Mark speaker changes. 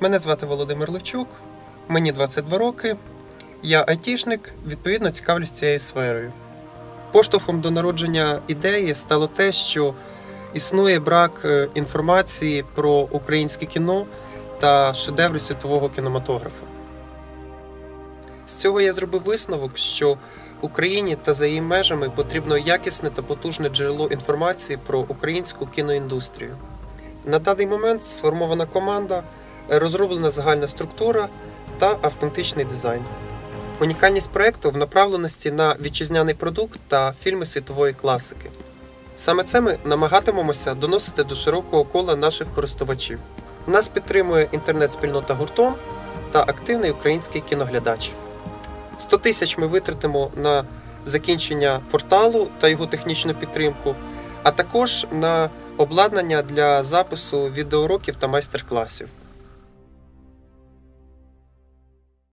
Speaker 1: Мене звати Володимир Левчук, мені 22 роки. Я айтішник, відповідно цікавлюсь цією сферою. Поштовхом до народження ідеї стало те, що існує брак е, інформації про українське кіно та шедеври світового кінематографу. З цього я зробив висновок, що Україні та за її межами потрібно якісне та потужне джерело інформації про українську кіноіндустрію. На даний момент сформована команда, розроблена загальна структура та автентичний дизайн. Унікальність проєкту в направленості на вітчизняний продукт та фільми світової класики. Саме це ми намагатимемося доносити до широкого кола наших користувачів. Нас підтримує інтернет-спільнота гуртом та активний український кіноглядач. 100 тисяч ми витратимо на закінчення порталу та його технічну підтримку, а також на обладнання для запису відеоуроків та майстер-класів.